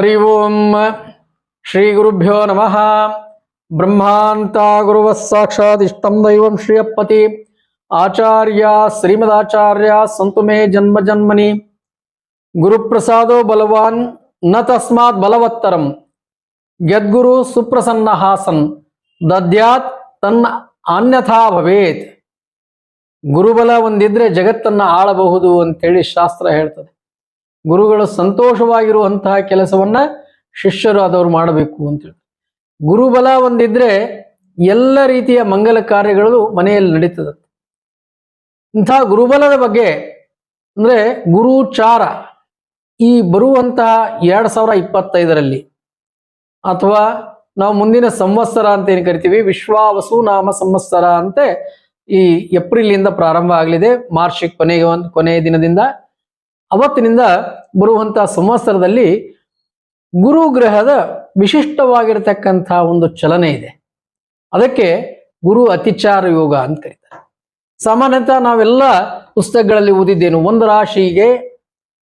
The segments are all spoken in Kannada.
ಹರಿ ಓಂ ಶ್ರೀ ಗುರುಭ್ಯೋ ನಮಃ ಬ್ರಹ್ಮಾಂತ ಗುರುವ ಸಾಕ್ಷಾತ್ ಇಷ್ಟಂ ದೈವಂ ಶ್ರೀಯಪ್ಪತಿ ಆಚಾರ್ಯ ಶ್ರೀಮದಾಚಾರ್ಯ ಸಂತು ಮೇ ಜನ್ಮ ಜನ್ಮನಿ ಗುರುಪ್ರಸಾದೋ ಬಲವಾನ್ನ ತಸ್ಮಾತ್ ಬಲವತ್ತರಂ ಯದ್ಗುರು ಸುಪ್ರಸನ್ನ ಹಾಸನ್ ದದ್ಯಾತ್ ತನ್ನ ಅನ್ಯಥಾ ಭವೇತ್ ಗುರುಬಲ ಒಂದಿದ್ರೆ ಜಗತ್ತನ್ನ ಆಳಬಹುದು ಅಂತೇಳಿ ಶಾಸ್ತ್ರ ಹೇಳ್ತದೆ. ಗುರುಗಳು ಸಂತೋಷವಾಗಿರುವಂತಹ ಕೆಲಸವನ್ನ ಶಿಷ್ಯರು ಆದವರು ಮಾಡಬೇಕು ಅಂತ ಹೇಳಿ ಗುರುಬಲ ಒಂದಿದ್ರೆ ಎಲ್ಲ ರೀತಿಯ ಮಂಗಲ ಕಾರ್ಯಗಳು ಮನೆಯಲ್ಲಿ ನಡೀತದೆ. ಇಂಥ ಗುರುಬಲದ ಬಗ್ಗೆ ಅಂದ್ರೆ ಗುರುಚಾರ. ಈ ಬರುವಂತಹ ಎರಡ್ ಸಾವಿರ ಇಪ್ಪತ್ತೈದರಲ್ಲಿ ಅಥವಾ ನಾವು ಮುಂದಿನ ಸಂವತ್ಸರ ಅಂತ ಏನು ಕರಿತೀವಿ? ವಿಶ್ವಾವಸು ನಾಮ ಸಂವತ್ಸರ ಅಂತ ಈ ಏಪ್ರಿಲ್ ಇಂದ ಪ್ರಾರಂಭ ಆಗಲಿದೆ. ಮಾರ್ಚ್ ಕೊನೆಗೆ ಒಂದು ಕೊನೆಯ ದಿನದಿಂದ ಅವತ್ತಿನಿಂದ ಬರುವಂತಹ ಸಂವತ್ಸರದಲ್ಲಿ ಗುರು ಗ್ರಹದ ವಿಶಿಷ್ಟವಾಗಿರತಕ್ಕಂತಹ ಒಂದು ಚಲನೆ ಇದೆ. ಅದಕ್ಕೆ ಗುರು ಅತಿಚಾರ ಯೋಗ ಅಂತ ಕರೀತಾರೆ. ಸಾಮಾನ್ಯತಃ ನಾವೆಲ್ಲ ಪುಸ್ತಕಗಳಲ್ಲಿ ಓದಿದ್ದೇನು, ಒಂದು ರಾಶಿಗೆ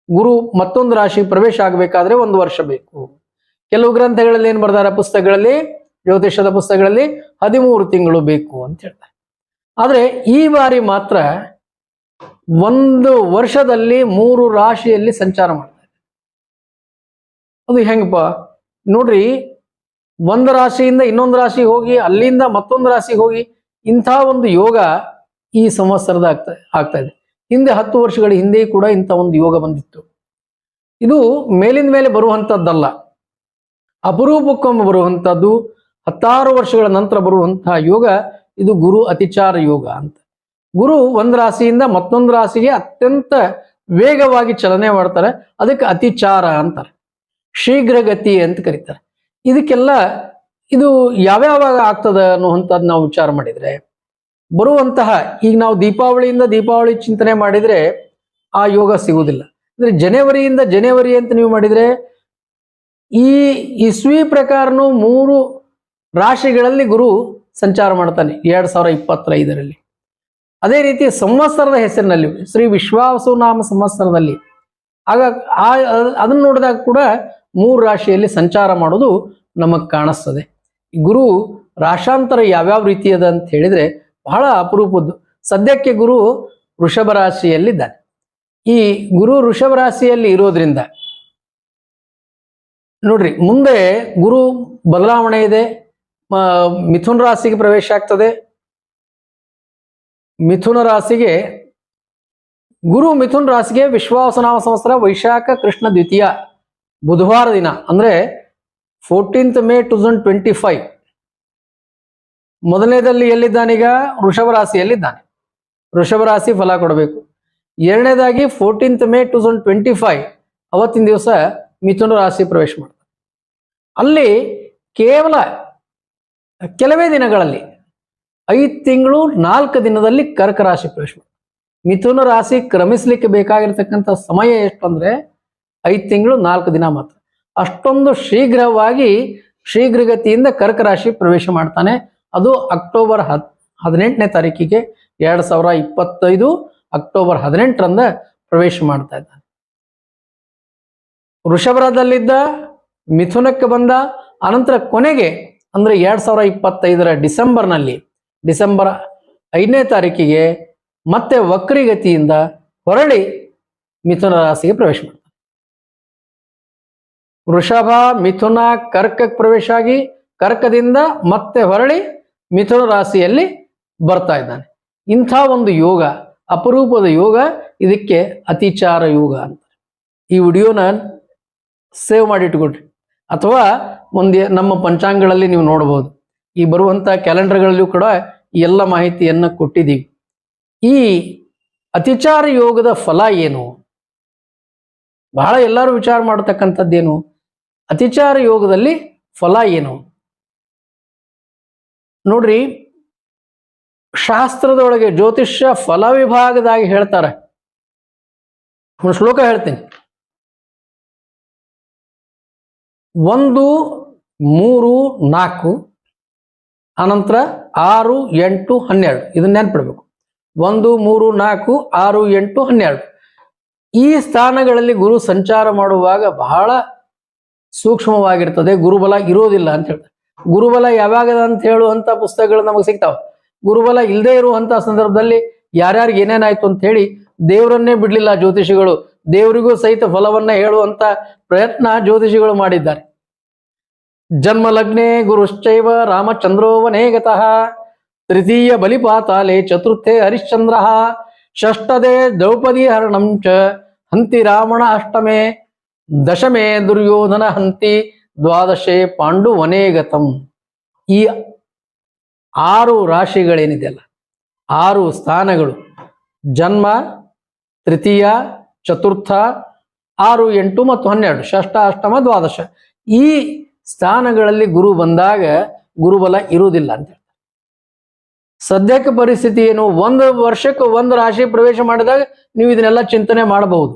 ಗುರು ಮತ್ತೊಂದು ರಾಶಿ ಪ್ರವೇಶ ಆಗಬೇಕಾದ್ರೆ ಒಂದು ವರ್ಷ ಬೇಕು. ಕೆಲವು ಗ್ರಂಥಗಳಲ್ಲಿ ಏನ್ ಬರ್ತಾರೆ ಪುಸ್ತಕಗಳಲ್ಲಿ ಜ್ಯೋತಿಷದ ಪುಸ್ತಕಗಳಲ್ಲಿ ಹದಿಮೂರು ತಿಂಗಳು ಬೇಕು ಅಂತ ಹೇಳ್ತಾರೆ. ಆದರೆ ಈ ಬಾರಿ ಮಾತ್ರ ಒಂದು ವರ್ಷದಲ್ಲಿ ಮೂರು ರಾಶಿಯಲ್ಲಿ ಸಂಚಾರ ಮಾಡ್ತಾರೆ ಅದು ಹೆಂಗಪ್ಪ? ನೋಡ್ರಿ, ಒಂದು ರಾಶಿಯಿಂದ ಇನ್ನೊಂದು ರಾಶಿ ಹೋಗಿ, ಅಲ್ಲಿಂದ ಮತ್ತೊಂದು ರಾಶಿಗೆ ಹೋಗಿ ಇಂಥ ಒಂದು ಯೋಗ ಈ ಸಂವತ್ಸರದ ಆಗ್ತಾ ಆಗ್ತಾ ಇದೆ. ಹಿಂದೆ ಹತ್ತು ವರ್ಷಗಳ ಹಿಂದೆ ಕೂಡ ಇಂಥ ಒಂದು ಯೋಗ ಬಂದಿತ್ತು. ಇದು ಮೇಲಿನ ಮೇಲೆ ಬರುವಂಥದ್ದಲ್ಲ. ಅಪರೂಪಕ್ಕೊಮ್ಮೆ ಬರುವಂಥದ್ದು, ಹತ್ತಾರು ವರ್ಷಗಳ ನಂತರ ಬರುವಂತಹ ಯೋಗ, ಇದು ಗುರು ಅತಿಚಾರ ಯೋಗ ಅಂತ. ಗುರು ಒಂದು ರಾಶಿಯಿಂದ ಮತ್ತೊಂದು ರಾಶಿಗೆ ಅತ್ಯಂತ ವೇಗವಾಗಿ ಚಲನೆ ಮಾಡ್ತಾರೆ. ಅದಕ್ಕೆ ಅತಿಚಾರ ಅಂತಾರೆ. ಶೀಘ್ರಗತಿ ಅಂತ ಕರೀತಾರೆ. ಇದಕ್ಕೆಲ್ಲ ಇದು ಯಾವ್ಯಾವಾಗ ಆಗ್ತದ ಅನ್ನುವಂಥದ್ದು ನಾವು ವಿಚಾರ ಮಾಡಿದ್ರೆ, ಬರುವಂತಹ ಈಗ ನಾವು ದೀಪಾವಳಿಯಿಂದ ದೀಪಾವಳಿ ಚಿಂತನೆ ಮಾಡಿದ್ರೆ ಆ ಯೋಗ ಸಿಗುವುದಿಲ್ಲ. ಅಂದ್ರೆ ಜನವರಿಯಿಂದ ಜನವರಿ ಅಂತ ನೀವು ಮಾಡಿದ್ರೆ ಈ ಇಸ್ವಿ ಪ್ರಕಾರನು ಮೂರು ರಾಶಿಗಳಲ್ಲಿ ಗುರು ಸಂಚಾರ ಮಾಡ್ತಾನೆ. ಎರಡು ಸಾವಿರ ಇಪ್ಪತ್ತೈದರಲ್ಲಿ. ಅದೇ ರೀತಿ ಸಂವತ್ಸರದ ಹೆಸರಿನಲ್ಲಿ, ಶ್ರೀ ವಿಶ್ವಾಸು ನಾಮ ಸಂವತ್ಸರದಲ್ಲಿ. ಆಗ ಆ, ಅದನ್ನು ನೋಡಿದಾಗ ಕೂಡ ಮೂರು ರಾಶಿಯಲ್ಲಿ ಸಂಚಾರ ಮಾಡೋದು ನಮಗೆ ಕಾಣಿಸ್ತದೆ. ಗುರು ರಾಶಾಂತರ ಯಾವ್ಯಾವ ರೀತಿಯದ ಅಂತ ಹೇಳಿದ್ರೆ ಬಹಳ ಅಪರೂಪದ್ದು. ಸದ್ಯಕ್ಕೆ ಗುರು ವೃಷಭ ರಾಶಿಯಲ್ಲಿದ್ದಾನೆ. ಈ ಗುರು ವೃಷಭ ರಾಶಿಯಲ್ಲಿ ಇರೋದ್ರಿಂದ, ನೋಡ್ರಿ, ಮುಂದೆ ಗುರು ಬದಲಾವಣೆ ಇದೆ ಮಿಥುನ ರಾಶಿಗೆ ಪ್ರವೇಶ ಆಗ್ತದೆ. ಮಿಥುನ ರಾಶಿಗೆ, ಗುರು ಮಿಥುನ್ ರಾಶಿಗೆ ವಿಶ್ವಾಸನಾಮ ಸಂವತ್ಸರ ವೈಶಾಖ ಕೃಷ್ಣ ದ್ವಿತೀಯ ಬುಧವಾರ ದಿನ. ಅಂದ್ರೆ fourteenth May two thousand twenty five ಮೊದಲನೇದಲ್ಲಿ ಎಲ್ಲಿದ್ದಾನೀಗ ವೃಷಭ ರಾಶಿಯಲ್ಲಿದ್ದಾನೆ. ವೃಷಭ ರಾಶಿ ಫಲ ಕೊಡಬೇಕು. ಎರಡನೇದಾಗಿ fourteenth May two thousand twenty five ಅವತ್ತಿನ ದಿವಸ ಮಿಥುನ ರಾಶಿ ಪ್ರವೇಶ ಮಾಡ್ತಾರೆ ಅಲ್ಲಿ ಕೇವಲ ಕೆಲವೇ ದಿನಗಳಲ್ಲಿ ಐದು ತಿಂಗಳು ನಾಲ್ಕು ದಿನದಲ್ಲಿ ಕರ್ಕ ರಾಶಿ ಪ್ರವೇಶ ಮಿಥುನ ರಾಶಿ ಕ್ರಮಿಸ್ಲಿಕ್ಕೆ ಬೇಕಾಗಿರ್ತಕ್ಕಂಥ ಸಮಯ ಎಷ್ಟು ಅಂದ್ರೆ ಐದು ತಿಂಗಳು ನಾಲ್ಕು ದಿನ ಮಾತ್ರ. ಅಷ್ಟೊಂದು ಶೀಘ್ರವಾಗಿ ಶೀಘ್ರಗತಿಯಿಂದ ಕರ್ಕ ರಾಶಿ ಪ್ರವೇಶ ಮಾಡ್ತಾನೆ. ಅದು ಅಕ್ಟೋಬರ್ ಹತ್ ಹದಿನೆಂಟನೇ ತಾರೀಕಿಗೆ ಎರಡ್ ಸಾವಿರ ಇಪ್ಪತ್ತೈದು ಅಕ್ಟೋಬರ್ ಹದಿನೆಂಟರಂದ ಪ್ರವೇಶ ಮಾಡ್ತಾ ಇದ್ದಾನೆ. ವೃಷಭರದಲ್ಲಿದ್ದ, ಮಿಥುನಕ್ಕೆ ಬಂದ, ಅನಂತರ ಕೊನೆಗೆ ಅಂದ್ರೆ ಎರಡ್ ಸಾವಿರ ಇಪ್ಪತ್ತೈದರ ಡಿಸೆಂಬರ್ನಲ್ಲಿ ಡಿಸೆಂಬರ್ ಐದನೇ ತಾರೀಕಿಗೆ ಮತ್ತೆ ವಕ್ರಿಗತಿಯಿಂದ ಹೊರಳಿ ಮಿಥುನ ರಾಶಿಗೆ ಪ್ರವೇಶ ಮಾಡ್ತಾರೆ. ವೃಷಭ ಮಿಥುನ ಕರ್ಕಕ್ಕೆ ಪ್ರವೇಶ ಆಗಿ ಕರ್ಕದಿಂದ ಮತ್ತೆ ಹೊರಳಿ ಮಿಥುನ ರಾಶಿಯಲ್ಲಿ ಬರ್ತಾ ಇದ್ದಾನೆ. ಇಂಥ ಒಂದು ಯೋಗ, ಅಪರೂಪದ ಯೋಗ ಇದಕ್ಕೆ ಅತಿಚಾರ ಯೋಗ ಅಂತ. ಈ ವಿಡಿಯೋನ ಸೇವ್ ಮಾಡಿ ಇಟ್ಕೊಡ್ರಿ ಅಥವಾ ಮುಂದೆ ನಮ್ಮ ಪಂಚಾಂಗಗಳಲ್ಲಿ ನೀವು ನೋಡಬಹುದು ಈ ಬರುವಂತ ಕ್ಯಾಲೆಂಡರ್ಗಳಲ್ಲೂ ಕೂಡ ಎಲ್ಲ ಮಾಹಿತಿಯನ್ನು ಕೊಟ್ಟಿದ್ದೀವಿ. ಈ ಅತಿಚಾರ ಯೋಗದ ಫಲ ಏನು? ಬಹಳ ಎಲ್ಲರೂ ವಿಚಾರ ಮಾಡತಕ್ಕಂಥದ್ದೇನು? ಅತಿಚಾರ ಯೋಗದಲ್ಲಿ ಫಲ ಏನು? ನೋಡ್ರಿ, ಶಾಸ್ತ್ರದೊಳಗೆ ಜ್ಯೋತಿಷ್ಯ ಫಲ ವಿಭಾಗದಾಗಿ ಹೇಳ್ತಾರೆ. ಒಂದು ಶ್ಲೋಕ ಹೇಳ್ತೀನಿ. ಒಂದು, ಮೂರು, ನಾಲ್ಕು ಅನಂತರ ಆರು, ಎಂಟು, ಹನ್ನೆರಡು. ಇದನ್ನ ನೆನ್ಪಿಡ್ಬೇಕು. ಒಂದು, ಮೂರು, ನಾಲ್ಕು, ಆರು, ಎಂಟು, ಹನ್ನೆರಡು. ಈ ಸ್ಥಾನಗಳಲ್ಲಿ ಗುರು ಸಂಚಾರ ಮಾಡುವಾಗ ಬಹಳ ಸೂಕ್ಷ್ಮವಾಗಿರ್ತದೆ. ಗುರುಬಲ ಇರೋದಿಲ್ಲ ಅಂತ ಹೇಳ್ತಾರೆ. ಗುರುಬಲ ಯಾವಾಗದ ಅಂತ ಹೇಳುವಂತ ಪುಸ್ತಕಗಳು ನಮಗೆ ಸಿಗ್ತಾವ. ಗುರುಬಲ ಇಲ್ಲದೆ ಇರುವಂತ ಸಂದರ್ಭದಲ್ಲಿ ಯಾರ್ಯಾರಿಗೆ ಏನೇನಾಯ್ತು ಅಂತ ಹೇಳಿ ದೇವರನ್ನೇ ಬಿಡ್ಲಿಲ್ಲ ಜ್ಯೋತಿಷಿಗಳು. ದೇವರಿಗೂ ಸಹಿತ ಫಲವನ್ನ ಹೇಳುವಂತ ಪ್ರಯತ್ನ ಜ್ಯೋತಿಷಿಗಳು ಮಾಡಿದ್ದಾರೆ. ಜನ್ಮ ಲಗ್ನೆ ಗುರುಶ್ಚೈವ ರಾಮಚಂದ್ರೋವನೇ ಗತಃ ತೃತೀಯ ಬಲಿಪಾತಾಲೆ ಚತುರ್ಥೆ ಹರಿಶ್ಚಂದ್ರ ಷಷ್ಠದೆ ದ್ರೌಪದಿ ಹರಣಂ ಚ ಹಂತಿ ರಾವಣ ಅಷ್ಟಮೆ ದಶಮೆ ದುರ್ಯೋಧನ ಹಂತಿ ದ್ವಾದಶೆ ಪಾಂಡುವನೇ ಗತಂ ಈ ಆರು ರಾಶಿಗಳೇನಿದೆಯಲ್ಲ ಆರು ಸ್ಥಾನಗಳು, ಜನ್ಮ, ತೃತೀಯ, ಚತುರ್ಥ, ಆರು, ಎಂಟು ಮತ್ತು ಹನ್ನೆರಡು, ಷಷ್ಠ, ಅಷ್ಟಮ, ದ್ವಾದಶ. ಈ ಸ್ಥಾನಗಳಲ್ಲಿ ಗುರು ಬಂದಾಗ ಗುರುಬಲ ಇರುವುದಿಲ್ಲ ಅಂತ ಹೇಳ್ತಾರೆ. ಸದ್ಯಕ್ಕೆ ಪರಿಸ್ಥಿತಿ ಏನು? ಒಂದು ವರ್ಷಕ್ಕೆ ಒಂದು ರಾಶಿ ಪ್ರವೇಶ ಮಾಡಿದಾಗ ನೀವು ಇದನ್ನೆಲ್ಲ ಚಿಂತನೆ ಮಾಡಬಹುದು.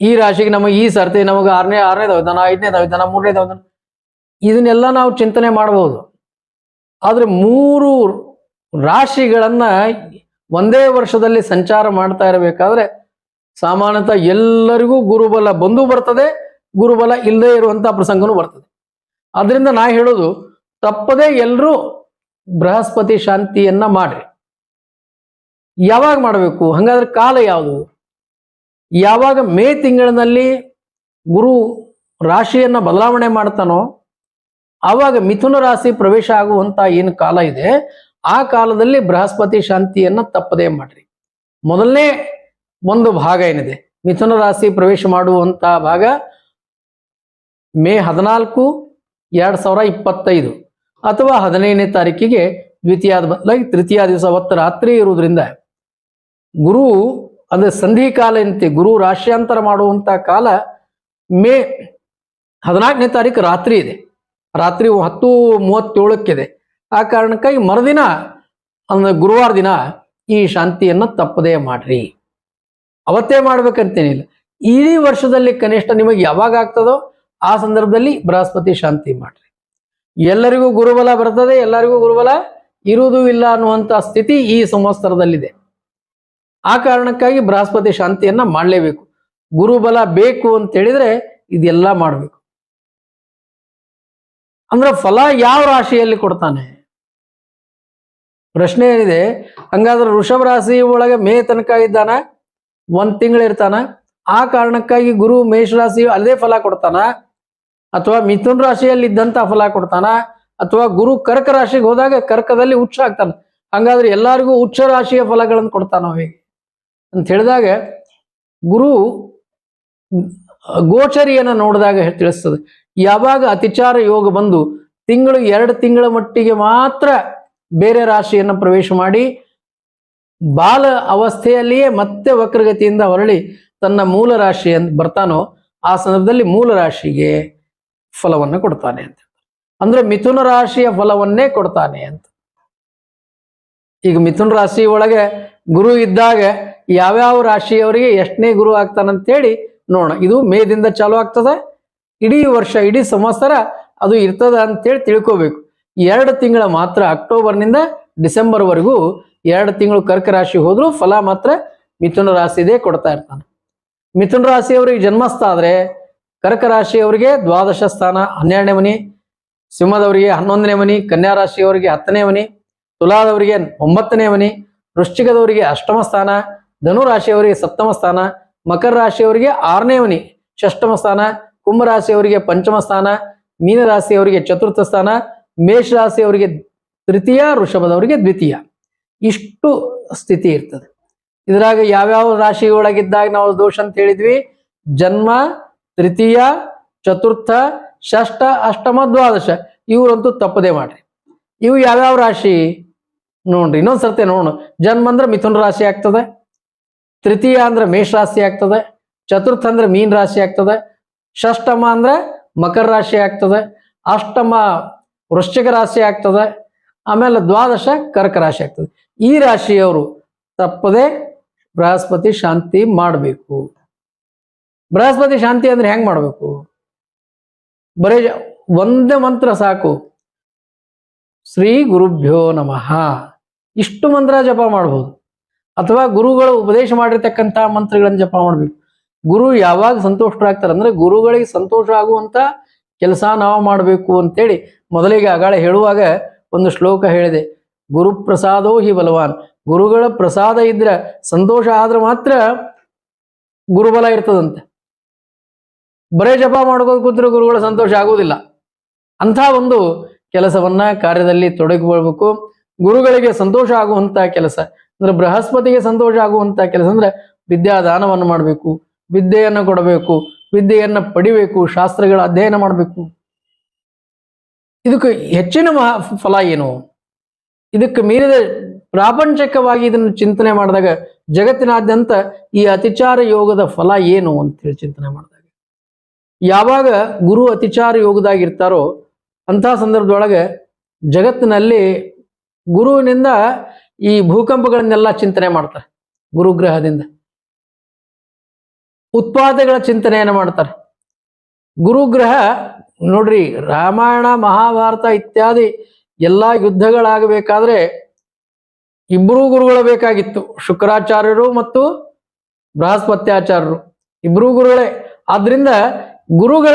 ಈ ರಾಶಿಗೆ ನಮಗೆ ಈ ಸರ್ತಿ ನಮಗೆ ಆರನೇ ಆರನೇ ದಾವಿದಾನ ಐದನೇ ದಾವಿದಾನ ಮೂರನೇ ದಾವಿದಾನ ಇದನ್ನೆಲ್ಲ ನಾವು ಚಿಂತನೆ ಮಾಡಬಹುದು. ಆದರೆ ಮೂರು ರಾಶಿಗಳನ್ನ ಒಂದೇ ವರ್ಷದಲ್ಲಿ ಸಂಚಾರ ಮಾಡ್ತಾ ಇರಬೇಕಾದ್ರೆ ಸಾಮಾನ್ಯತಃ ಎಲ್ಲರಿಗೂ ಗುರುಬಲ ಬಂದು ಬರ್ತದೆ. ಗುರುಬಲ ಇಲ್ಲದೆ ಇರುವಂತ ಪ್ರಸಂಗನೂ ಬರ್ತದೆ. ಅದರಿಂದ ನಾ ಹೇಳೋದು, ತಪ್ಪದೇ ಎಲ್ಲರೂ ಬೃಹಸ್ಪತಿ ಶಾಂತಿಯನ್ನ ಮಾಡ್ರಿ. ಯಾವಾಗ ಮಾಡಬೇಕು? ಹಂಗಾದ್ರೆ ಕಾಲ ಯಾವುದು? ಯಾವಾಗ ಮೇ ತಿಂಗಳಿನಲ್ಲಿ ಗುರು ರಾಶಿಯನ್ನ ಬದಲಾವಣೆ ಮಾಡ್ತಾನೋ, ಆವಾಗ ಮಿಥುನ ರಾಶಿ ಪ್ರವೇಶ ಆಗುವಂತ ಏನು ಕಾಲ ಇದೆ, ಆ ಕಾಲದಲ್ಲಿ ಬೃಹಸ್ಪತಿ ಶಾಂತಿಯನ್ನ ತಪ್ಪದೇ ಮಾಡ್ರಿ. ಮೊದಲನೇ ಒಂದು ಭಾಗ ಏನಿದೆ? ಮಿಥುನ ರಾಶಿ ಪ್ರವೇಶ ಮಾಡುವಂತ ಭಾಗ ಮೇ ಹದಿನಾಲ್ಕು ಎರಡು ಸಾವಿರ ಇಪ್ಪತ್ತೈದು ಅಥವಾ ಹದಿನೈದನೇ ತಾರೀಕಿಗೆ ದ್ವಿತೀಯಾದ ಬದಲಾಗಿ ತೃತೀಯ ದಿವಸ ಅವತ್ತು ರಾತ್ರಿ ಇರುವುದರಿಂದ ಗುರು ಅಂದ್ರೆ ಸಂಧಿ ಕಾಲ ಎಂತೆ ಗುರು ರಾಶ್ಯಾಂತರ ಮಾಡುವಂತ ಕಾಲ ಮೇ ಹದಿನಾಲ್ಕನೇ ತಾರೀಕು ರಾತ್ರಿ ಇದೆ. ರಾತ್ರಿ ಹತ್ತು ಮೂವತ್ತೇಳಕ್ಕಿದೆ. ಆ ಕಾರಣಕ್ಕಾಗಿ ಮರುದಿನ ಅಂದ್ರೆ ಗುರುವಾರ ದಿನ ಈ ಶಾಂತಿಯನ್ನು ತಪ್ಪದೇ ಮಾಡ್ರಿ. ಅವತ್ತೇ ಮಾಡ್ಬೇಕಂತೇನಿಲ್ಲ. ಇಡೀ ವರ್ಷದಲ್ಲಿ ಕನಿಷ್ಠ ನಿಮಗೆ ಯಾವಾಗ ಆಗ್ತದೋ ಆ ಸಂದರ್ಭದಲ್ಲಿ ಬೃಹಸ್ಪತಿ ಶಾಂತಿ ಮಾಡ್ರಿ. ಎಲ್ಲರಿಗೂ ಗುರುಬಲ ಬರ್ತದೆ, ಎಲ್ಲರಿಗೂ ಗುರುಬಲ ಇರುವುದು ಇಲ್ಲ ಅನ್ನುವಂತ ಸ್ಥಿತಿ ಈ ಸಂವತ್ಸರದಲ್ಲಿದೆ. ಆ ಕಾರಣಕ್ಕಾಗಿ ಬೃಹಸ್ಪತಿ ಶಾಂತಿಯನ್ನ ಮಾಡಲೇಬೇಕು. ಗುರುಬಲ ಬೇಕು ಅಂತ ಹೇಳಿದ್ರೆ ಇದೆಲ್ಲ ಮಾಡಬೇಕು. ಅಂದ್ರೆ ಫಲ ಯಾವ ರಾಶಿಯಲ್ಲಿ ಕೊಡ್ತಾನೆ? ಪ್ರಶ್ನೆ ಏನಿದೆ? ಹಂಗಾದ್ರೆ ವೃಷಭ ರಾಶಿ ಒಳಗೆ ಮೇ ತನಕ ಇದ್ದಾನ? ಒಂದ್ ತಿಂಗಳಿರ್ತಾನ ಆ ಕಾರಣಕ್ಕಾಗಿ ಗುರು ಮೇಷರಾಶಿ ಅಲ್ಲೇ ಫಲ ಕೊಡ್ತಾನ? ಅಥವಾ ಮಿಥುನ್ ರಾಶಿಯಲ್ಲಿ ಇದ್ದಂತ ಫಲ ಕೊಡ್ತಾನ, ಅಥವಾ ಗುರು ಕರ್ಕ ರಾಶಿಗೆ ಹೋದಾಗ ಕರ್ಕದಲ್ಲಿ ಉಚ್ಚ ಆಗ್ತಾನೆ. ಹಂಗಾದ್ರೆ ಎಲ್ಲರಿಗೂ ಉಚ್ಚ ರಾಶಿಯ ಫಲಗಳನ್ನು ಕೊಡ್ತಾನ ಹೇಗೆ ಅಂತ ಹೇಳಿದಾಗ ಗುರು ಗೋಚರಿಯನ್ನ ನೋಡಿದಾಗ ತಿಳಿಸ್ತದೆ. ಯಾವಾಗ ಅತಿಚಾರ ಯೋಗ ಬಂದು ತಿಂಗಳು ಎರಡು ತಿಂಗಳ ಮಟ್ಟಿಗೆ ಮಾತ್ರ ಬೇರೆ ರಾಶಿಯನ್ನು ಪ್ರವೇಶ ಮಾಡಿ ಬಾಲ ಅವಸ್ಥೆಯಲ್ಲಿಯೇ ಮತ್ತೆ ವಕ್ರಗತಿಯಿಂದ ಹೊರಳಿ ತನ್ನ ಮೂಲ ರಾಶಿ ಅಂತ ಬರ್ತಾನೋ, ಆ ಸಂದರ್ಭದಲ್ಲಿ ಮೂಲ ರಾಶಿಗೆ ಫಲವನ್ನು ಕೊಡ್ತಾನೆ ಅಂತ ಅಂದ್ರೆ ಮಿಥುನ ರಾಶಿಯ ಫಲವನ್ನೇ ಕೊಡ್ತಾನೆ ಅಂತ. ಈಗ ಮಿಥುನ ರಾಶಿ ಒಳಗೆ ಗುರು ಇದ್ದಾಗ ಯಾವ್ಯಾವ ರಾಶಿಯವರಿಗೆ ಎಷ್ಟನೇ ಗುರು ಆಗ್ತಾನಂತೇಳಿ ನೋಡೋಣ. ಇದು ಮೇದಿಂದ ಚಾಲು ಆಗ್ತದೆ. ಇಡೀ ವರ್ಷ, ಇಡೀ ಸಂವತ್ಸರ ಅದು ಇರ್ತದ ಅಂತೇಳಿ ತಿಳ್ಕೋಬೇಕು. ಎರಡು ತಿಂಗಳ ಮಾತ್ರ, ಅಕ್ಟೋಬರ್ನಿಂದ ಡಿಸೆಂಬರ್ವರೆಗೂ ಎರಡು ತಿಂಗಳು ಕರ್ಕ ರಾಶಿ ಹೋದ್ರು ಫಲ ಮಾತ್ರ ಮಿಥುನ ರಾಶಿದೇ ಕೊಡ್ತಾ ಇರ್ತಾನೆ. ಮಿಥುನ ರಾಶಿಯವರಿಗೆ ಜನ್ಮಸ್ಥ ಆದ್ರೆ ಕರ್ಕ ರಾಶಿಯವರಿಗೆ ದ್ವಾದಶ ಸ್ಥಾನ ಹನ್ನೆರಡನೇ ಮನಿ, ಸಿಂಹದವರಿಗೆ ಹನ್ನೊಂದನೇ ಮನಿ ಕನ್ಯಾ ರಾಶಿಯವರಿಗೆ ಹತ್ತನೇ ಮನಿ, ತುಲಾದವರಿಗೆ ಒಂಬತ್ತನೇ ಮನಿ, ವೃಶ್ಚಿಕದವರಿಗೆ ಅಷ್ಟಮ ಸ್ಥಾನ ಧನು ರಾಶಿಯವರಿಗೆ ಸಪ್ತಮ ಸ್ಥಾನ ಮಕರ ರಾಶಿಯವರಿಗೆ ಆರನೇ ಮನಿ ಷಷ್ಟಮ ಸ್ಥಾನ ಕುಂಭ ರಾಶಿಯವರಿಗೆ ಪಂಚಮ ಸ್ಥಾನ ಮೀನ ರಾಶಿಯವರಿಗೆ ಚತುರ್ಥ ಸ್ಥಾನ ಮೇಷ ರಾಶಿಯವರಿಗೆ ತೃತೀಯ, ವೃಷಭದವರಿಗೆ ದ್ವಿತೀಯ. ಇಷ್ಟು ಸ್ಥಿತಿ ಇರ್ತದೆ. ಇದರಾಗ ಯಾವ್ಯಾವ ರಾಶಿ ಒಳಗಿದ್ದಾಗ ನಾವು ದೋಷ ಅಂತ ಹೇಳಿದ್ವಿ? ಜನ್ಮ ತೃತೀಯ, ಚತುರ್ಥ ಷಷ್ಠ ಅಷ್ಟಮ, ದ್ವಾದಶ. ಇವ್ರಂತೂ ತಪ್ಪದೆ ಮಾಡ್ರಿ. ಇವು ಯಾವ್ಯಾವ ರಾಶಿ? ನೋಡ್ರಿ, ಇನ್ನೊಂದ್ ಸರ್ತಿ ನೋಡೋಣ. ಜನ್ಮ ಅಂದ್ರೆ ಮಿಥುನ ರಾಶಿ ಆಗ್ತದೆ. ತೃತೀಯ ಅಂದ್ರೆ ಮೇಷ ರಾಶಿ ಆಗ್ತದೆ. ಚತುರ್ಥ ಅಂದ್ರೆ ಮೀನ್ ರಾಶಿ ಆಗ್ತದೆ. ಷಷ್ಟಮ ಅಂದ್ರೆ ಮಕರ ರಾಶಿ ಆಗ್ತದೆ. ಅಷ್ಟಮ ವೃಶ್ಚಿಕ ರಾಶಿ ಆಗ್ತದೆ. ಆಮೇಲೆ ದ್ವಾದಶ ಕರ್ಕ ರಾಶಿ ಆಗ್ತದೆ. ಈ ರಾಶಿಯವರು ತಪ್ಪದೆ ಬೃಹಸ್ಪತಿ ಶಾಂತಿ ಮಾಡಬೇಕು. ಬೃಹಸ್ಪತಿ ಶಾಂತಿ ಅಂದ್ರೆ ಹೆಂಗ್ ಮಾಡಬೇಕು? ಬರೇ ಒಂದೇ ಮಂತ್ರ ಸಾಕು. ಶ್ರೀ ಗುರುಭ್ಯೋ ನಮಃ. ಇಷ್ಟು ಮಂತ್ರ ಜಪ ಮಾಡ್ಬೋದು. ಅಥವಾ ಗುರುಗಳು ಉಪದೇಶ ಮಾಡಿರ್ತಕ್ಕಂಥ ಮಂತ್ರಗಳನ್ನು ಜಪ ಮಾಡಬೇಕು. ಗುರು ಯಾವಾಗ ಸಂತೋಷರಾಗ್ತಾರೆ ಅಂದ್ರೆ ಗುರುಗಳಿಗೆ ಸಂತೋಷ ಆಗುವಂತ ಕೆಲಸ ನಾವು ಮಾಡಬೇಕು ಅಂತೇಳಿ ಮೊದಲಿಗೆ ಆಗಾಳೆ ಹೇಳುವಾಗ ಒಂದು ಶ್ಲೋಕ ಹೇಳಿದೆ. ಗುರು ಪ್ರಸಾದೋ ಹಿ ಬಲವಾನ್. ಗುರುಗಳ ಪ್ರಸಾದ ಇದ್ರೆ ಸಂತೋಷ ಆದ್ರೆ ಮಾತ್ರ ಗುರುಬಲ ಇರ್ತದಂತೆ. ಬರೇ ಜಪ ಮಾಡ್ಕೋತ ಕೂತ್ರೆ ಗುರುಗಳ ಸಂತೋಷ ಆಗುವುದಿಲ್ಲ. ಅಂಥ ಒಂದು ಕೆಲಸವನ್ನ ಕಾರ್ಯದಲ್ಲಿ ತೊಡಗಿಕೊಳ್ಬೇಕು. ಗುರುಗಳಿಗೆ ಸಂತೋಷ ಆಗುವಂತ ಕೆಲಸ, ಅಂದ್ರೆ ಬೃಹಸ್ಪತಿಗೆ ಸಂತೋಷ ಆಗುವಂತ ಕೆಲಸ, ಅಂದ್ರೆ ವಿದ್ಯಾದಾನವನ್ನು ಮಾಡಬೇಕು, ವಿದ್ಯೆಯನ್ನು ಕೊಡಬೇಕು, ವಿದ್ಯೆಯನ್ನ ಪಡಿಬೇಕು, ಶಾಸ್ತ್ರಗಳ ಅಧ್ಯಯನ ಮಾಡಬೇಕು. ಇದಕ್ಕೆ ಹೆಚ್ಚಿನ ಫಲ ಏನು? ಇದಕ್ಕೆ ಮೀರಿದ ಪ್ರಾಪಂಚಿಕವಾಗಿ ಇದನ್ನು ಚಿಂತನೆ ಮಾಡಿದಾಗ ಜಗತ್ತಿನಾದ್ಯಂತ ಈ ಅತಿಚಾರ ಯೋಗದ ಫಲ ಏನು ಅಂತ ಹೇಳಿ ಚಿಂತನೆ ಮಾಡಿದಾಗ ಯಾವಾಗ ಗುರು ಅತಿಚಾರ ಯೋಗದಾಗಿರ್ತಾರೋ ಅಂಥ ಸಂದರ್ಭದೊಳಗೆ ಜಗತ್ತಿನಲ್ಲಿ ಗುರುವಿನಿಂದ ಈ ಭೂಕಂಪಗಳನ್ನೆಲ್ಲ ಚಿಂತನೆ ಮಾಡ್ತಾರೆ, ಗುರುಗ್ರಹದಿಂದ. ಉತ್ಪಾದಗಳ ಚಿಂತನೆಯನ್ನು ಮಾಡ್ತಾರೆ. ಗುರುಗ್ರಹ, ನೋಡ್ರಿ, ರಾಮಾಯಣ, ಮಹಾಭಾರತ ಇತ್ಯಾದಿ ಎಲ್ಲಾ ಯುದ್ಧಗಳಾಗಬೇಕಾದ್ರೆ ಇಬ್ಬರೂ ಗುರುಗಳು ಬೇಕಾಗಿತ್ತು, ಶುಕ್ರಾಚಾರ್ಯರು ಮತ್ತು ಬೃಹಸ್ಪತ್ಯಾಚಾರ್ಯರು. ಇಬ್ಬರೂ ಗುರುಗಳೇ. ಆದ್ರಿಂದ ಗುರುಗಳ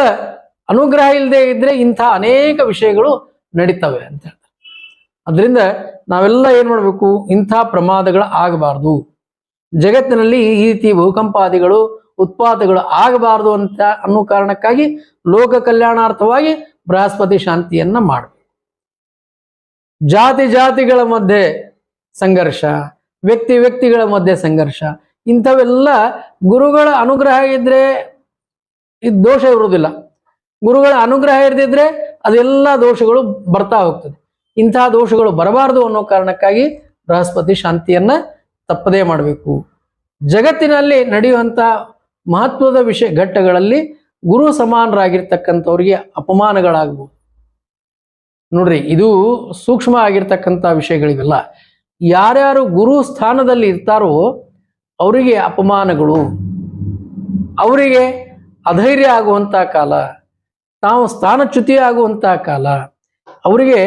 ಅನುಗ್ರಹ ಇಲ್ಲದೆ ಇದ್ರೆ ಇಂಥ ಅನೇಕ ವಿಷಯಗಳು ನಡೀತವೆ ಅಂತ ಹೇಳ್ತಾರೆ. ಅದರಿಂದ ನಾವೆಲ್ಲ ಏನ್ ಮಾಡ್ಬೇಕು? ಇಂಥ ಪ್ರಮಾದಗಳು ಆಗಬಾರ್ದು. ಜಗತ್ತಿನಲ್ಲಿ ಈ ರೀತಿ ಭೂಕಂಪಾದಿಗಳು, ಉತ್ಪಾದಗಳು ಆಗಬಾರದು ಅಂತ ಅನ್ನೋ ಕಾರಣಕ್ಕಾಗಿ ಲೋಕ ಕಲ್ಯಾಣಾರ್ಥವಾಗಿ ಬೃಹಸ್ಪತಿ ಶಾಂತಿಯನ್ನ ಮಾಡಬೇಕು. ಜಾತಿ ಜಾತಿಗಳ ಮಧ್ಯೆ ಸಂಘರ್ಷ, ವ್ಯಕ್ತಿ ವ್ಯಕ್ತಿಗಳ ಮಧ್ಯೆ ಸಂಘರ್ಷ, ಇಂಥವೆಲ್ಲ ಗುರುಗಳ ಅನುಗ್ರಹ ಇದ್ರೆ ಇದು ದೋಷ ಇರುವುದಿಲ್ಲ. ಗುರುಗಳ ಅನುಗ್ರಹ ಇರದಿದ್ರೆ ಅದೆಲ್ಲ ದೋಷಗಳು ಬರ್ತಾ ಹೋಗ್ತದೆ. ಇಂತಹ ದೋಷಗಳು ಬರಬಾರದು ಅನ್ನೋ ಕಾರಣಕ್ಕಾಗಿ ಬೃಹಸ್ಪತಿ ಶಾಂತಿಯನ್ನ ತಪ್ಪದೇ ಮಾಡಬೇಕು. ಜಗತ್ತಿನಲ್ಲಿ ನಡೆಯುವಂತ ಮಹತ್ವದ ವಿಷಯ ಘಟ್ಟಗಳಲ್ಲಿ ಗುರು ಸಮಾನರಾಗಿರ್ತಕ್ಕಂಥವ್ರಿಗೆ ಅಪಮಾನಗಳಾಗಬಹುದು ನೋಡ್ರಿ, ಇದು ಸೂಕ್ಷ್ಮ ಆಗಿರ್ತಕ್ಕಂಥ ವಿಷಯಗಳಿವೆಲ್ಲ ಯಾರ್ಯಾರು ಗುರು ಸ್ಥಾನದಲ್ಲಿ ಇರ್ತಾರೋ ಅವರಿಗೆ ಅಪಮಾನಗಳು. ಅವರಿಗೆ ಅಧೈರ್ಯ ಆಗುವಂತ ಕಾಲ, ತಾವು ಸ್ಥಾನಚ್ಯುತಿ ಆಗುವಂತ ಕಾಲ, ಅವರಿಗೆ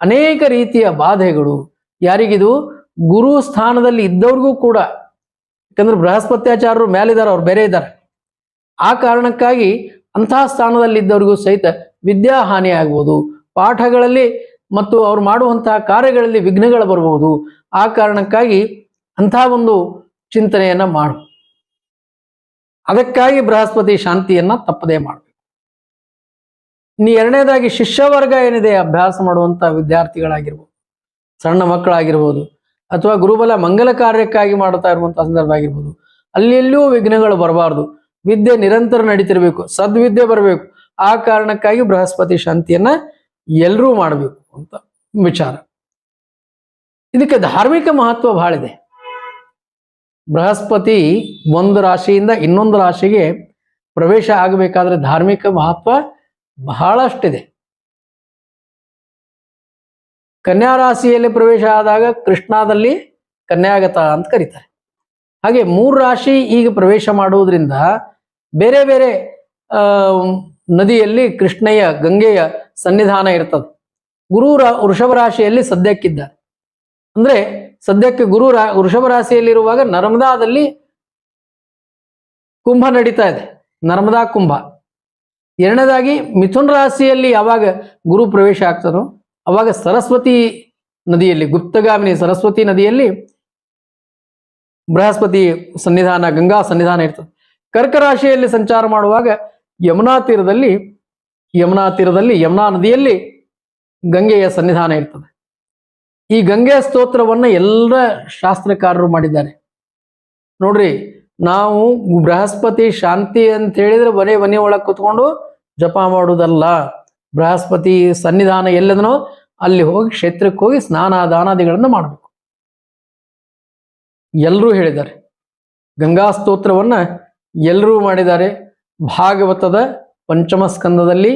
ಅನೇಕ ರೀತಿಯ ಬಾಧೆಗಳು. ಯಾರಿಗಿದು? ಗುರು ಸ್ಥಾನದಲ್ಲಿ ಇದ್ದವ್ರಿಗೂ ಕೂಡ. ಯಾಕಂದ್ರೆ ಬೃಹಸ್ಪತ್ಯಾಚಾರರು ಮೇಲಿದ್ದಾರೆ ಅವ್ರು ಬೇರೆ ಇದ್ದಾರೆ. ಆ ಕಾರಣಕ್ಕಾಗಿ ಅಂತಹ ಸ್ಥಾನದಲ್ಲಿ ಇದ್ದವರಿಗೂ ಸಹಿತ ವಿದ್ಯಾ ಹಾನಿ ಆಗ್ಬೋದು. ಪಾಠಗಳಲ್ಲಿ ಮತ್ತು ಅವ್ರು ಮಾಡುವಂತಹ ಕಾರ್ಯಗಳಲ್ಲಿ ವಿಘ್ನಗಳು ಬರಬಹುದು. ಆ ಕಾರಣಕ್ಕಾಗಿ ಅಂತಹ ಒಂದು ಚಿಂತನೆಯನ್ನ ಮಾಡು. ಅದಕ್ಕಾಗಿ ಬೃಹಸ್ಪತಿ ಶಾಂತಿಯನ್ನ ತಪ್ಪದೇ ಮಾಡಬೇಕು. ಇನ್ನು ಎರಡನೇದಾಗಿ ಶಿಷ್ಯವರ್ಗ ಏನಿದೆ, ಅಭ್ಯಾಸ ಮಾಡುವಂತ ವಿದ್ಯಾರ್ಥಿಗಳಾಗಿರ್ಬೋದು, ಸಣ್ಣ ಮಕ್ಕಳಾಗಿರ್ಬೋದು, ಅಥವಾ ಗುರುಬಲ ಮಂಗಲ ಕಾರ್ಯಕ್ಕಾಗಿ ಮಾಡುತ್ತಾ ಇರುವಂತಹ ಸಂದರ್ಭ ಆಗಿರ್ಬೋದು ಅಲ್ಲೆಲ್ಲೂ ವಿಘ್ನಗಳು ಬರಬಾರ್ದು. ವಿದ್ಯೆ ನಿರಂತರ ನಡೀತಿರ್ಬೇಕು, ಸದ್ವಿದ್ಯೆ ಬರಬೇಕು. ಆ ಕಾರಣಕ್ಕಾಗಿ ಬೃಹಸ್ಪತಿ ಶಾಂತಿಯನ್ನ ಎಲ್ಲರೂ ಮಾಡಬೇಕು ಅಂತ ವಿಚಾರ. ಇದಕ್ಕೆ ಧಾರ್ಮಿಕ ಮಹತ್ವ ಬಹಳ ಇದೆ ಬೃಹಸ್ಪತಿ ಒಂದು ರಾಶಿಯಿಂದ ಇನ್ನೊಂದು ರಾಶಿಗೆ ಪ್ರವೇಶ ಆಗಬೇಕಾದ್ರೆ ಧಾರ್ಮಿಕ ಮಹತ್ವ ಬಹಳಷ್ಟಿದೆ. ಕನ್ಯಾ ರಾಶಿಯಲ್ಲಿ ಪ್ರವೇಶ ಆದಾಗ ಕೃಷ್ಣಾದಲ್ಲಿ ಕನ್ಯಾಗತ ಅಂತ ಕರೀತಾರೆ. ಹಾಗೆ ಮೂರು ರಾಶಿ ಈಗ ಪ್ರವೇಶ ಮಾಡುವುದರಿಂದ ಬೇರೆ ಬೇರೆ ನದಿಯಲ್ಲಿ ಕೃಷ್ಣಯ್ಯ ಗಂಗೆಯ ಸನ್ನಿಧಾನ ಇರ್ತದೆ. ಗುರು ವೃಷಭ ರಾಶಿಯಲ್ಲಿ ಸದ್ಯಕ್ಕಿದ್ದ ಅಂದ್ರೆ ಸದ್ಯಕ್ಕೆ ಗುರು ರಾ, ವೃಷಭ ರಾಶಿಯಲ್ಲಿರುವಾಗ ನರ್ಮದಾದಲ್ಲಿ ಕುಂಭ ನಡೀತಾ ಇದೆ. ನರ್ಮದಾ ಕುಂಭ. ಎರಡನೇದಾಗಿ ಮಿಥುನ್ ರಾಶಿಯಲ್ಲಿ ಯಾವಾಗ ಗುರು ಪ್ರವೇಶ ಆಗ್ತದೋ, ಅವಾಗ ಸರಸ್ವತಿ ನದಿಯಲ್ಲಿ, ಗುಪ್ತಗಾಮಿನಿ ಸರಸ್ವತಿ ನದಿಯಲ್ಲಿ ಬೃಹಸ್ಪತಿ ಸನ್ನಿಧಾನ, ಗಂಗಾ ಸನ್ನಿಧಾನ ಇರ್ತದೆ. ಕರ್ಕ ರಾಶಿಯಲ್ಲಿ ಸಂಚಾರ ಮಾಡುವಾಗ ಯಮುನಾ ತೀರದಲ್ಲಿ ಯಮುನಾ ತೀರದಲ್ಲಿ, ಯಮುನಾ ನದಿಯಲ್ಲಿ ಗಂಗೆಯ ಸನ್ನಿಧಾನ ಇರ್ತದೆ. ಈ ಗಂಗೆ ಸ್ತೋತ್ರವನ್ನ ಎಲ್ಲ ಶಾಸ್ತ್ರಕಾರರು ಮಾಡಿದ್ದಾರೆ. ನೋಡ್ರಿ, ನಾವು ಬೃಹಸ್ಪತಿ ಶಾಂತಿ ಅಂತ ಹೇಳಿದ್ರೆ ಬರೀ ಮನೆ ಒಳಗೆ ಕುತ್ಕೊಂಡು ಜಪ ಮಾಡುವುದಲ್ಲ ಬೃಹಸ್ಪತಿ ಸನ್ನಿಧಾನ ಎಲ್ಲದನೋ ಅಲ್ಲಿ ಹೋಗಿ ಕ್ಷೇತ್ರಕ್ಕೆ ಹೋಗಿ ಸ್ನಾನ ದಾನಾದಿಗಳನ್ನು ಮಾಡಬೇಕು. ಎಲ್ಲರೂ ಹೇಳಿದ್ದಾರೆ. ಗಂಗಾ ಸ್ತೋತ್ರವನ್ನ ಎಲ್ಲರೂ ಮಾಡಿದ್ದಾರೆ. ಭಾಗವತದ ಪಂಚಮ ಸ್ಕಂದದಲ್ಲಿ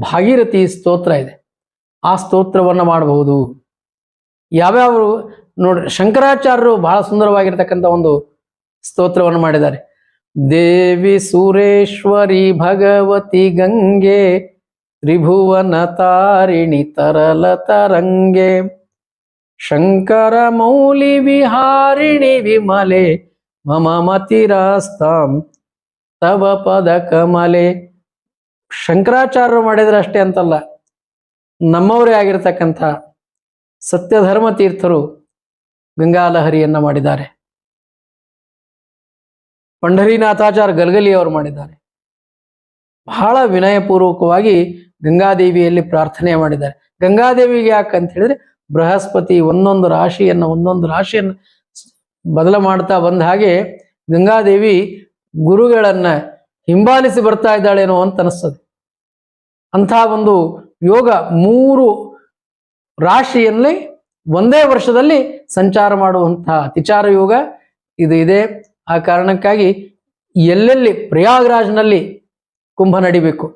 ಭಾಗೀರಥಿ ಸ್ತೋತ್ರ ಇದೆ. ಆ ಸ್ತೋತ್ರವನ್ನ ಮಾಡಬಹುದು. ಯಾವ್ಯಾವ ನೋಡ್ರಿ, ಶಂಕರಾಚಾರ್ಯರು ಬಹಳ ಸುಂದರವಾಗಿರ್ತಕ್ಕಂಥ ಒಂದು ಸ್ತೋತ್ರವನ್ನು ಮಾಡಿದ್ದಾರೆ. ದೇವಿ ಸುರೇಶ್ವರಿ ಭಗವತಿ ಗಂಗೆ, ತ್ರಿಭುವನ ತಾರಿಣಿ ತರಲ ತರಂಗೆ, ಶಂಕರ ಮೌಲಿ ವಿಹಾರಿಣಿ ವಿಮಲೆ ಮಮ ಮತಿರಾಸ್ತಾಂ ತವ ಪದ ಕಮಲೆ ಶಂಕರಾಚಾರ್ಯರು ಮಾಡಿದ್ರೆ ಅಷ್ಟೇ ಅಂತಲ್ಲ, ನಮ್ಮವರೇ ಆಗಿರ್ತಕ್ಕಂಥ ಸತ್ಯಧರ್ಮ ತೀರ್ಥರು ಗಂಗಾಲಹರಿಯನ್ನ ಮಾಡಿದ್ದಾರೆ. ಪಂಡರಿನಾಥಾಚಾರ ಗಲ್ಗಲಿ ಅವರು ಮಾಡಿದ್ದಾರೆ. ಬಹಳ ವಿನಯಪೂರ್ವಕವಾಗಿ ಗಂಗಾದೇವಿಯಲ್ಲಿ ಪ್ರಾರ್ಥನೆ ಮಾಡಿದ್ದಾರೆ. ಗಂಗಾದೇವಿಗೆ ಯಾಕೆ ಅಂತ ಹೇಳಿದ್ರೆ ಬೃಹಸ್ಪತಿ ಒಂದೊಂದು ರಾಶಿಯನ್ನ ಒಂದೊಂದು ರಾಶಿಯನ್ನು ಬದಲ ಮಾಡ್ತಾ ಬಂದ ಹಾಗೆ ಗಂಗಾದೇವಿ ಗುರುಗಳನ್ನ ಹಿಂಬಾಲಿಸಿ ಬರ್ತಾ ಇದ್ದಾಳೇನೋ ಅಂತ ಅನಿಸ್ತದೆ. ಅಂಥ ಒಂದು ಯೋಗ ಮೂರು ರಾಶಿಯಲ್ಲಿ ಒಂದೇ ವರ್ಷದಲ್ಲಿ ಸಂಚಾರ ಮಾಡುವಂತಹ ಅತಿಚಾರ ಯೋಗ ಇದು ಇದೆ. ಆ ಕಾರಣಕ್ಕಾಗಿ ಎಲ್ಲೆಲ್ಲಿ ಪ್ರಯಾಗ್ರಾಜ್ನಲ್ಲಿ ಕುಂಭ ನಡಿಬೇಕು,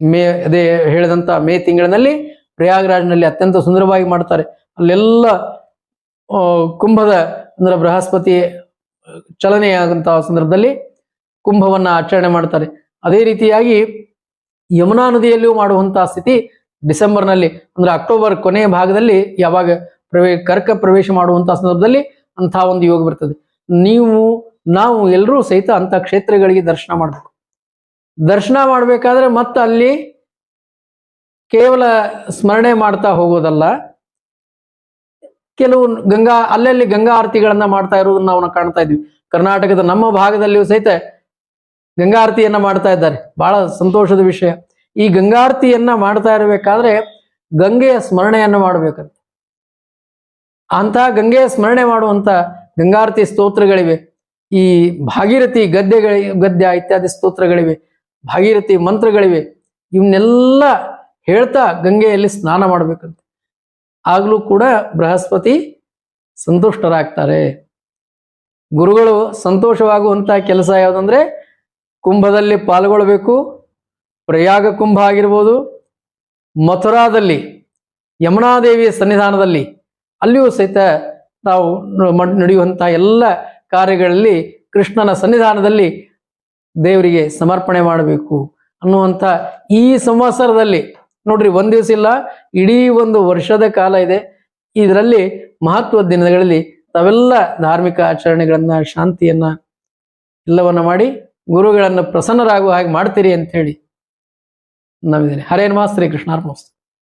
ಮೇ, ಅದೇ ಹೇಳಿದಂತ ಮೇ ತಿಂಗಳಿನಲ್ಲಿ ಪ್ರಯಾಗ್ರಾಜ್ನಲ್ಲಿ ಅತ್ಯಂತ ಸುಂದರವಾಗಿ ಮಾಡ್ತಾರೆ. ಅಲ್ಲೆಲ್ಲ ಕುಂಭದ ಅಂದ್ರೆ ಬೃಹಸ್ಪತಿ ಚಲನೆಯಾದಂತಹ ಸಂದರ್ಭದಲ್ಲಿ ಕುಂಭವನ್ನ ಆಚರಣೆ ಮಾಡ್ತಾರೆ. ಅದೇ ರೀತಿಯಾಗಿ ಯಮುನಾ ನದಿಯಲ್ಲಿಯೂ ಮಾಡುವಂತಹ ಸ್ಥಿತಿ ಡಿಸೆಂಬರ್ನಲ್ಲಿ, ಅಂದ್ರೆ ಅಕ್ಟೋಬರ್ ಕೊನೆಯ ಭಾಗದಲ್ಲಿ ಯಾವಾಗ ಪ್ರವೇ, ಕರ್ಕ ಪ್ರವೇಶ ಮಾಡುವಂತಹ ಸಂದರ್ಭದಲ್ಲಿ ಅಂತಹ ಒಂದು ಯೋಗ ಬರ್ತದೆ. ನೀವು, ನಾವು ಎಲ್ಲರೂ ಸಹಿತ ಅಂತ ಕ್ಷೇತ್ರಗಳಿಗೆ ದರ್ಶನ ಮಾಡಬೇಕು. ದರ್ಶನ ಮಾಡಬೇಕಾದ್ರೆ ಮತ್ತೆ ಅಲ್ಲಿ ಕೇವಲ ಸ್ಮರಣೆ ಮಾಡ್ತಾ ಹೋಗೋದಲ್ಲ. ಕೆಲವು ಗಂಗಾ, ಅಲ್ಲಲ್ಲಿ ಗಂಗಾ ಆರತಿಗಳನ್ನ ಮಾಡ್ತಾ ಇರೋದನ್ನ ನಾವು ಕಾಣ್ತಾ ಇದ್ವಿ. ಕರ್ನಾಟಕದ ನಮ್ಮ ಭಾಗದಲ್ಲಿಯೂ ಸಹಿತ ಗಂಗಾರತಿಯನ್ನ ಮಾಡ್ತಾ ಇದ್ದಾರೆ. ಬಹಳ ಸಂತೋಷದ ವಿಷಯ. ಈ ಗಂಗಾರತಿಯನ್ನ ಮಾಡ್ತಾ ಇರಬೇಕಾದ್ರೆ ಗಂಗೆಯ ಸ್ಮರಣೆಯನ್ನು ಮಾಡಬೇಕಂತ. ಅಂತ ಗಂಗೆಯ ಸ್ಮರಣೆ ಮಾಡುವಂತ ಗಂಗಾರತಿ ಸ್ತೋತ್ರಗಳಿವೆ. ಈ ಭಾಗೀರಥಿ ಗದ್ದೆಗಳಿ ಗದ್ಯ ಇತ್ಯಾದಿ ಸ್ತೋತ್ರಗಳಿವೆ. ಭಾಗೀರಥಿ ಮಂತ್ರಗಳಿವೆ. ಇವನ್ನೆಲ್ಲ ಹೇಳ್ತಾ ಗಂಗೆಯಲ್ಲಿ ಸ್ನಾನ ಮಾಡ್ಬೇಕಂತ. ಆಗ್ಲೂ ಕೂಡ ಬೃಹಸ್ಪತಿ ಸಂತುಷ್ಟರಾಗ್ತಾರೆ. ಗುರುಗಳು ಸಂತೋಷವಾಗುವಂತ ಕೆಲಸ ಯಾವುದಂದ್ರೆ ಕುಂಭದಲ್ಲಿ ಪಾಲ್ಗೊಳ್ಬೇಕು. ಪ್ರಯಾಗ ಕುಂಭ ಆಗಿರ್ಬೋದು, ಮಥುರಾದಲ್ಲಿ, ಯಮುನಾದೇವಿಯ ಸನ್ನಿಧಾನದಲ್ಲಿ, ಅಲ್ಲಿಯೂ ಸಹಿತ ನಾವು ನಡೆಯುವಂಥ ಎಲ್ಲ ಕಾರ್ಯಗಳಲ್ಲಿ ಕೃಷ್ಣನ ಸನ್ನಿಧಾನದಲ್ಲಿ ದೇವರಿಗೆ ಸಮರ್ಪಣೆ ಮಾಡಬೇಕು ಅನ್ನುವಂಥ ಈ ಸಂವತ್ಸರದಲ್ಲಿ. ನೋಡ್ರಿ, ಒಂದು ದಿವಸ ಇಲ್ಲ, ಇಡೀ ಒಂದು ವರ್ಷದ ಕಾಲ ಇದೆ. ಇದರಲ್ಲಿ ಮಹತ್ವದ ದಿನಗಳಲ್ಲಿ ತಾವೆಲ್ಲ ಧಾರ್ಮಿಕ ಆಚರಣೆಗಳನ್ನ, ಶಾಂತಿಯನ್ನ, ಎಲ್ಲವನ್ನ ಮಾಡಿ, ಗುರುಗಳನ್ನು ಪ್ರಸನ್ನರಾಗುವ ಹಾಗೆ ಮಾಡ್ತೀರಿ ಅಂತ ಹೇಳಿ. ನಾವಿದ್ದೇನೆ ಹರೇ ನಮಃ ಶ್ರೀ ಕೃಷ್ಣಾರ್ಪಣ